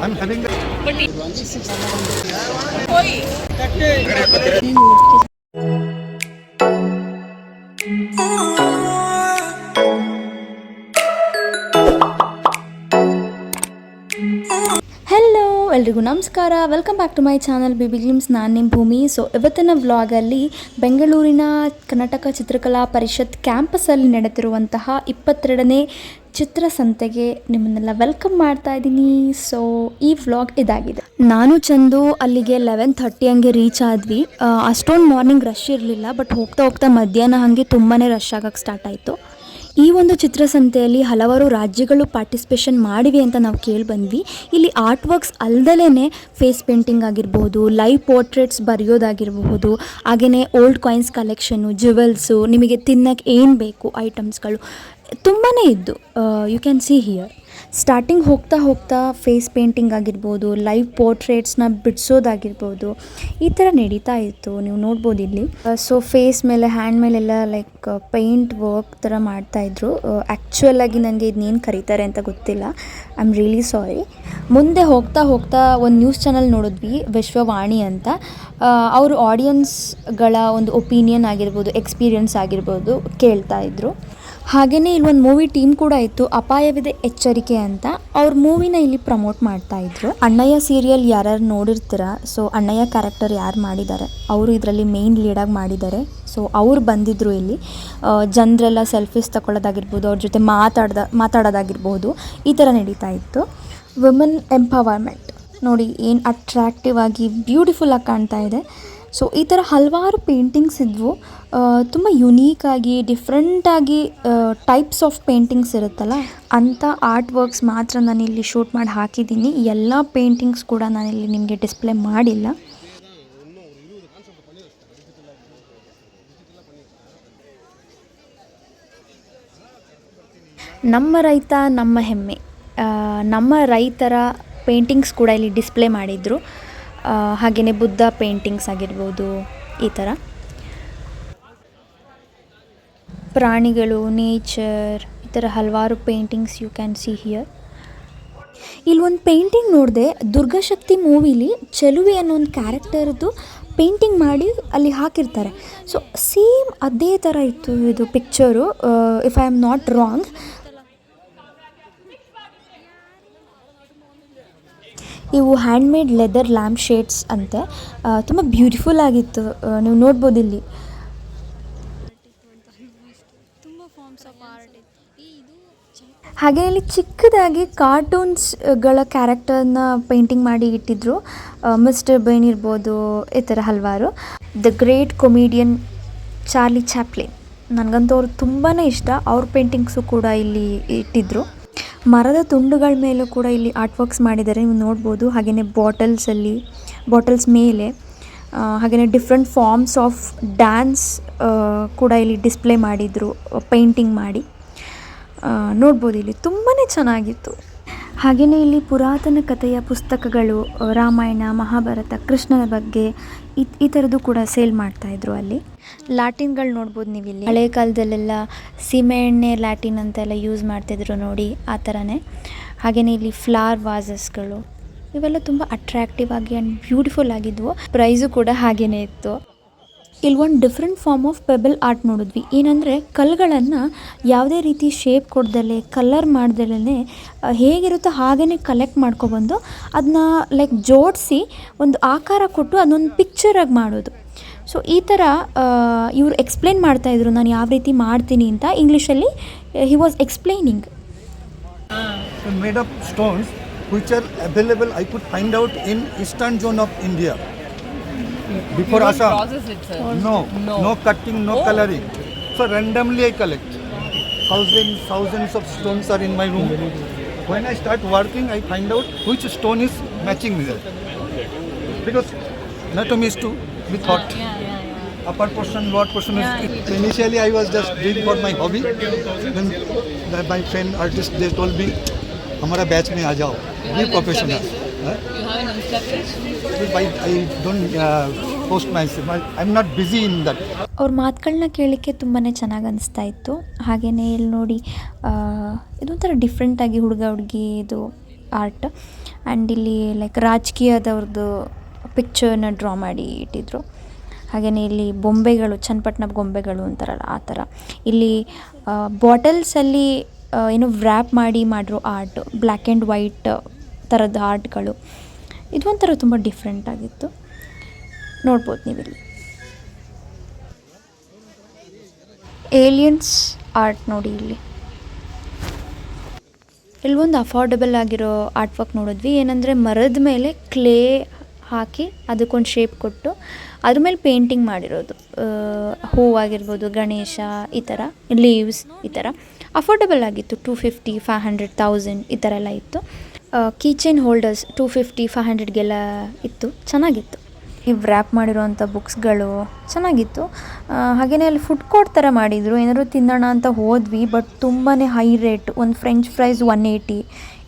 I'm having the... But... 166... Oi! ಎಲ್ರಿಗೂ ನಮಸ್ಕಾರ. Welcome back to my channel B glimpse ನಾನು ನಿಮ್ಮ ಭೂಮಿ. ಸೊ ಇವತ್ತಿನ ವ್ಲಾಗಲ್ಲಿ ಬೆಂಗಳೂರಿನ ಕರ್ನಾಟಕ ಚಿತ್ರಕಲಾ ಪರಿಷತ್ ಕ್ಯಾಂಪಸಲ್ಲಿ ನಡೆದಿರುವಂತಹ ಇಪ್ಪತ್ತೆರಡನೇ ಚಿತ್ರಸಂತೆಗೆ ನಿಮ್ಮನ್ನೆಲ್ಲ ವೆಲ್ಕಮ್ ಮಾಡ್ತಾ ಇದ್ದೀನಿ. ಸೊ ಈ ವ್ಲಾಗ್ ಇದಾಗಿದೆ. ನಾನು ಚಂದು ಅಲ್ಲಿಗೆ ಲೆವೆನ್ ಥರ್ಟಿ ಹಂಗೆ ರೀಚ್ ಆದ್ವಿ. ಅಷ್ಟೊಂದು ಮಾರ್ನಿಂಗ್ ರಶ್ ಇರಲಿಲ್ಲ ಬಟ್ ಹೋಗ್ತಾ ಹೋಗ್ತಾ ಮಧ್ಯಾಹ್ನ ಹಾಗೆ ತುಂಬಾ ರಶ್ ಆಗೋಕ್ಕೆ ಸ್ಟಾರ್ಟ್ ಆಯಿತು. ಈ ಒಂದು ಚಿತ್ರಸಂತೆಯಲ್ಲಿ ಹಲವಾರು ರಾಜ್ಯಗಳು ಪಾರ್ಟಿಸಿಪೇಷನ್ ಮಾಡಿವೆ ಅಂತ ನಾವು ಕೇಳಿ ಬಂದ್ವಿ ಇಲ್ಲಿ ಆರ್ಟ್ ವರ್ಕ್ಸ್ ಅಲ್ದಲೇ ಫೇಸ್ ಪೇಂಟಿಂಗ್ ಆಗಿರ್ಬೋದು ಲೈವ್ ಪೋರ್ಟ್ರೇಟ್ಸ್ ಬರೆಯೋದಾಗಿರಬಹುದು ಹಾಗೆಯೇ ಓಲ್ಡ್ ಕಾಯಿನ್ಸ್ ಕಲೆಕ್ಷನು ಜ್ಯುವೆಲ್ಸು ನಿಮಗೆ ತಿನ್ನಕ್ಕೆ ಏನು ಬೇಕು ಐಟಮ್ಸ್ಗಳು ತುಂಬಾ ಇದ್ದು you can see here starting ಹೋಗ್ತಾ ಹೋಗ್ತಾ ಫೇಸ್ ಪೇಂಟಿಂಗ್ ಆಗಿರ್ಬೋದು ಲೈವ್ ಪೋರ್ಟ್ರೇಟ್ಸ್ನ ಬಿಡಿಸೋದಾಗಿರ್ಬೋದು, ಈ ಥರ ನಡೀತಾ ಇತ್ತು. ನೀವು ನೋಡ್ಬೋದು ಇಲ್ಲಿ. ಸೊ ಫೇಸ್ ಮೇಲೆ ಹ್ಯಾಂಡ್ ಮೇಲೆಲ್ಲ ಲೈಕ್ ಪೇಂಟ್ ವರ್ಕ್ ಥರ ಮಾಡ್ತಾಯಿದ್ರು ಆ್ಯಕ್ಚುಯಲ್ ಆಗಿ ನನಗೆ ಇದನ್ನೇನು ಕರೀತಾರೆ ಅಂತ ಗೊತ್ತಿಲ್ಲ. ಐ ಆಮ್ ರಿಯಲಿ ಸಾರಿ ಮುಂದೆ ಹೋಗ್ತಾ ಹೋಗ್ತಾ ಒಂದು ನ್ಯೂಸ್ ಚಾನಲ್ ನೋಡಿದ್ವಿ, ವಿಶ್ವವಾಣಿ ಅಂತ. ಅವರು ಆಡಿಯನ್ಸ್ಗಳ ಒಂದು ಒಪಿನಿಯನ್ ಆಗಿರ್ಬೋದು ಎಕ್ಸ್ಪೀರಿಯನ್ಸ್ ಆಗಿರ್ಬೋದು ಕೇಳ್ತಾ ಇದ್ರು. ಹಾಗೆಯೇ ಇಲ್ಲಿ ಒಂದು ಮೂವಿ ಟೀಮ್ ಕೂಡ ಇತ್ತು, ಅಪಾಯವಿದೆ ಎಚ್ಚರಿಕೆ ಅಂತ. ಅವ್ರ ಮೂವಿನ ಇಲ್ಲಿ ಪ್ರಮೋಟ್ ಮಾಡ್ತಾ ಇದ್ರು. ಅಣ್ಣಯ್ಯ ಸೀರಿಯಲ್ ಯಾರ್ಯಾರು ನೋಡಿರ್ತೀರ? ಸೊ ಅಣ್ಣಯ್ಯ ಕ್ಯಾರೆಕ್ಟರ್ ಯಾರು ಮಾಡಿದ್ದಾರೆ ಅವರು ಇದರಲ್ಲಿ ಮೇನ್ ಲೀಡಾಗಿ ಮಾಡಿದ್ದಾರೆ ಸೊ ಅವ್ರು ಬಂದಿದ್ರು ಇಲ್ಲಿ. ಜನರೆಲ್ಲ ಸೆಲ್ಫೀಸ್ ತಗೊಳ್ಳೋದಾಗಿರ್ಬೋದು ಅವ್ರ ಜೊತೆ ಮಾತಾಡ್ದ, ಮಾತಾಡೋದಾಗಿರ್ಬೋದು, ಈ ಥರ ನಡೀತಾ ಇತ್ತು. ವುಮೆನ್ ಎಂಪವರ್ಮೆಂಟ್ ನೋಡಿ, ಏನು ಅಟ್ರ್ಯಾಕ್ಟಿವ್ ಆಗಿ ಬ್ಯೂಟಿಫುಲ್ಲಾಗಿ ಕಾಣ್ತಾ ಇದೆ. ಸೊ ಈ ಥರ ಹಲವಾರು ಪೇಂಟಿಂಗ್ಸ್ ಇದ್ವು. ತುಂಬ ಯುನೀಕಾಗಿ ಡಿಫ್ರೆಂಟಾಗಿ ಟೈಪ್ಸ್ ಆಫ್ ಪೇಂಟಿಂಗ್ಸ್ ಇರುತ್ತಲ್ಲ? ಅಂಥ ಆರ್ಟ್ ವರ್ಕ್ಸ್ ಮಾತ್ರ ನಾನು ಇಲ್ಲಿ ಶೂಟ್ ಮಾಡಿ ಹಾಕಿದ್ದೀನಿ. ಎಲ್ಲ ಪೇಂಟಿಂಗ್ಸ್ ಕೂಡ ನಾನಿಲ್ಲಿ ನಿಮಗೆ ಡಿಸ್ಪ್ಲೇ ಮಾಡಿಲ್ಲ. ನಮ್ಮ ರೈತ, ನಮ್ಮ ಹೆಮ್ಮೆ. ನಮ್ಮ ರೈತರ ಪೇಂಟಿಂಗ್ಸ್ ಕೂಡ ಇಲ್ಲಿ ಡಿಸ್ಪ್ಲೇ ಮಾಡಿದರು. ಹಾಗೆಯೇ ಬುದ್ಧ ಪೇಂಟಿಂಗ್ಸ್ ಆಗಿರ್ಬೋದು, ಈ ಥರ ಪ್ರಾಣಿಗಳು ನೇಚರ್ ಈ ಥರ ಹಲವಾರು paintings you can see here ಇಲ್ಲಿ ಒಂದು ಪೇಂಟಿಂಗ್ ನೋಡಿದೆ, ದುರ್ಗಾಶಕ್ತಿ ಮೂವಿಲಿ ಚೆಲುವೆ ಅನ್ನೋ ಒಂದು ಕ್ಯಾರೆಕ್ಟರ್ದು ಪೇಂಟಿಂಗ್ ಮಾಡಿ ಅಲ್ಲಿ ಹಾಕಿರ್ತಾರೆ. ಸೊ ಸೇಮ್ ಅದೇ ಥರ ಇತ್ತು ಇದು picture if I am not wrong ಇವು ಹ್ಯಾಂಡ್ಮೇಡ್ ಲೆದರ್ ಲ್ಯಾಂಪ್ ಶೇಡ್ಸ್ ಅಂತೆ ತುಂಬ ಬ್ಯೂಟಿಫುಲ್ ಆಗಿತ್ತು. ನೀವು ನೋಡ್ಬೋದು ಇಲ್ಲಿ. ಹಾಗೆ ಇಲ್ಲಿ ಚಿಕ್ಕದಾಗಿ ಕಾರ್ಟೂನ್ಸ್ಗಳ ಕ್ಯಾರೆಕ್ಟರ್ನ ಪೇಂಟಿಂಗ್ ಮಾಡಿ ಇಟ್ಟಿದ್ರು. ಮಿಸ್ಟರ್ ಬೈನ್ ಇರ್ಬೋದು ಈ ಥರ ಹಲವಾರು. The great comedian Charlie Chaplin ನನಗಂತೂ ಅವ್ರು ತುಂಬಾ ಇಷ್ಟ. ಅವ್ರ ಪೇಂಟಿಂಗ್ಸು ಕೂಡ ಇಲ್ಲಿ ಇಟ್ಟಿದ್ರು. ಮರದ ತುಂಡುಗಳ ಮೇಲೂ ಕೂಡ ಇಲ್ಲಿ ಆರ್ಟ್ ವರ್ಕ್ಸ್ ಮಾಡಿದ್ದಾರೆ, ನೀವು ನೋಡ್ಬೋದು. ಹಾಗೆಯೇ ಬಾಟಲ್ಸಲ್ಲಿ ಬಾಟಲ್ಸ್ ಮೇಲೆ ಹಾಗೆಯೇ ಡಿಫ್ರೆಂಟ್ ಫಾರ್ಮ್ಸ್ ಆಫ್ ಡ್ಯಾನ್ಸ್ ಕೂಡ ಇಲ್ಲಿ ಡಿಸ್ಪ್ಲೇ ಮಾಡಿದರು ಪೇಂಟಿಂಗ್ ಮಾಡಿ. ನೋಡ್ಬೋದು ಇಲ್ಲಿ. ತುಂಬಾ ಚೆನ್ನಾಗಿತ್ತು. ಹಾಗೆಯೇ ಇಲ್ಲಿ ಪುರಾತನ ಕಥೆಯ ಪುಸ್ತಕಗಳು ರಾಮಾಯಣ ಮಹಾಭಾರತ ಕೃಷ್ಣನ ಬಗ್ಗೆ ಈ ಈ ಥರದ್ದು ಕೂಡ ಸೇಲ್ ಮಾಡ್ತಾಯಿದ್ರು ಅಲ್ಲಿ. ಲ್ಯಾಟಿನ್ಗಳು ನೋಡ್ಬೋದು ನೀವು ಇಲ್ಲಿ ಹಳೆ ಕಾಲದಲ್ಲೆಲ್ಲ ಸೀಮೆಎಣ್ಣೆ ಲ್ಯಾಟಿನ್ ಅಂತೆಲ್ಲ ಯೂಸ್ ಮಾಡ್ತಿದ್ರು ನೋಡಿ ಆ ಥರನೇ. ಹಾಗೆಯೇ ಇಲ್ಲಿ ಫ್ಲವರ್ ವಾಸಸ್ಗಳು ಇವೆಲ್ಲ ತುಂಬ ಅಟ್ರ್ಯಾಕ್ಟಿವ್ ಆಗಿ ಆ್ಯಂಡ್ ಬ್ಯೂಟಿಫುಲ್ ಆಗಿದ್ವು. ಪ್ರೈಸು ಕೂಡ ಹಾಗೆಯೇ ಇತ್ತು. ಇಲ್ಲಿ ಒಂದು different form of pebble art ನೋಡಿದ್ವಿ. ಏನಂದರೆ ಕಲ್ಲುಗಳನ್ನು ಯಾವುದೇ ರೀತಿ ಶೇಪ್ ಕೊಡ್ದಲೇ ಕಲರ್ ಮಾಡ್ದಲೇ ಹೇಗಿರುತ್ತೋ ಹಾಗೇ ಕಲೆಕ್ಟ್ ಮಾಡ್ಕೊಬಂದು ಅದನ್ನ ಲೈಕ್ ಜೋಡಿಸಿ ಒಂದು ಆಕಾರ ಕೊಟ್ಟು ಅದನ್ನೊಂದು ಪಿಕ್ಚರಾಗಿ ಮಾಡೋದು. ಸೊ ಈ ಥರ ಇವರು ಎಕ್ಸ್ಪ್ಲೇನ್ ಮಾಡ್ತಾಯಿದ್ರು ನಾನು ಯಾವ ರೀತಿ ಮಾಡ್ತೀನಿ ಅಂತ ಇಂಗ್ಲೀಷಲ್ಲಿ he was explaining made of stones which are available, I could find out in eastern zone of India. Before Assam. process it, sir. No, No. cutting, no Oh. coloring. So randomly I collect. Thousands, thousands of stones are in my room. When I start working, I find out which stone is matching with it. Because anatomy is to be thought. Yeah, yeah, yeah. upper portion, lower portion is. Initially, I was just doing for my hobby. Then the- my friend artist they told me, हमारा batch में आ जाओ, be professional. You have an Uh. ಅವ್ರ ಮಾತುಗಳನ್ನ ಕೇಳಲಿಕ್ಕೆ ತುಂಬಾ ಚೆನ್ನಾಗಿ ಅನಿಸ್ತಾ ಇತ್ತು. ಹಾಗೆಯೇ ಇಲ್ಲಿ ನೋಡಿ ಇದೊಂಥರ ಡಿಫ್ರೆಂಟಾಗಿ ಹುಡುಗ ಹುಡುಗಿ ಇದು ಆರ್ಟ್ ಆ್ಯಂಡ್ ಇಲ್ಲಿ ಲೈಕ್ ರಾಜಕೀಯದವ್ರದ್ದು ಪಿಕ್ಚರ್ನ ಡ್ರಾ ಮಾಡಿ ಇಟ್ಟಿದ್ರು. ಹಾಗೆಯೇ ಇಲ್ಲಿ ಬೊಂಬೆಗಳು ಚನ್ನಪಟ್ಟಣ ಗೊಂಬೆಗಳು ಅಂತಾರಲ್ಲ, ಆ ಥರ. ಇಲ್ಲಿ ಬಾಟಲ್ಸಲ್ಲಿ ಏನು ವ್ರ್ಯಾಪ್ ಮಾಡಿ ಮಾಡಿರೋ ಆರ್ಟ್ ಬ್ಲ್ಯಾಕ್ ಆ್ಯಂಡ್ ವೈಟ್ ಥರದ ಆರ್ಟ್ಗಳು ಇದು ಒಂಥರ ತುಂಬ ಡಿಫ್ರೆಂಟ್ ಆಗಿತ್ತು. ನೋಡ್ಬೋದು ನೀವಿಲ್ಲಿ. ಏಲಿಯನ್ಸ್ ಆರ್ಟ್ ನೋಡಿ ಇಲ್ಲಿ. ಇಲ್ಲೊಂದು ಅಫೋರ್ಡಬಲ್ ಆಗಿರೋ ಆರ್ಟ್ ವರ್ಕ್ ನೋಡಿದ್ವಿ. ಏನಂದರೆ ಮರದ ಮೇಲೆ ಕ್ಲೇ ಹಾಕಿ ಅದಕ್ಕೊಂದು ಶೇಪ್ ಕೊಟ್ಟು ಅದ್ರ ಮೇಲೆ ಪೇಂಟಿಂಗ್ ಮಾಡಿರೋದು. ಹೂವಾಗಿರ್ಬೋದು, ಗಣೇಶ ಈ ಥರ ಲೀವ್ಸ್ ಈ ಥರ. ಅಫೋರ್ಡಬಲ್ ಆಗಿತ್ತು two fifty five hundred thousand ಈ ಥರ ಎಲ್ಲ ಇತ್ತು. Keychain holders two fifty five ಹಂಡ್ರೆಡ್ಗೆಲ್ಲ ಇತ್ತು. ಚೆನ್ನಾಗಿತ್ತು. ಈ ವ್ರ್ಯಾಪ್ ಮಾಡಿರೋವಂಥ ಬುಕ್ಸ್ಗಳು ಚೆನ್ನಾಗಿತ್ತು. ಹಾಗೆಯೇ ಅಲ್ಲಿ ಫುಡ್ ಕೋರ್ಟ್ ಥರ ಮಾಡಿದರು. ಏನಾದ್ರು ತಿನ್ನೋಣ ಅಂತ ಹೋದ್ವಿ ಬಟ್ ತುಂಬಾ ಹೈ ರೇಟ್ ಒಂದು ಫ್ರೆಂಚ್ ಫ್ರೈಸ್ ಒನ್ ಏಯ್ಟಿ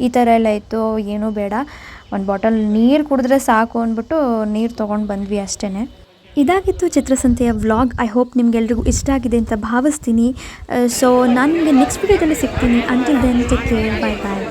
ಈ ಥರ ಎಲ್ಲ ಇತ್ತು. ಏನೂ ಬೇಡ. ಒಂದು ಬಾಟಲ್ ನೀರು ಕುಡಿದ್ರೆ ಸಾಕು ಅಂದ್ಬಿಟ್ಟು ನೀರು ತೊಗೊಂಡು ಬಂದ್ವಿ ಅಷ್ಟೇ ಇದಾಗಿತ್ತು ಚಿತ್ರಸಂತೆಯ ವ್ಲಾಗ್ ಐ ಹೋಪ್ ನಿಮಗೆಲ್ರಿಗೂ ಇಷ್ಟ ಆಗಿದೆ ಅಂತ ಭಾವಿಸ್ತೀನಿ. ಸೊ ನಾನು ನಿಮಗೆ ನೆಕ್ಸ್ಟ್ ವಿಡಿಯೋದಲ್ಲಿ ಸಿಗ್ತೀನಿ. Until then take care bye bye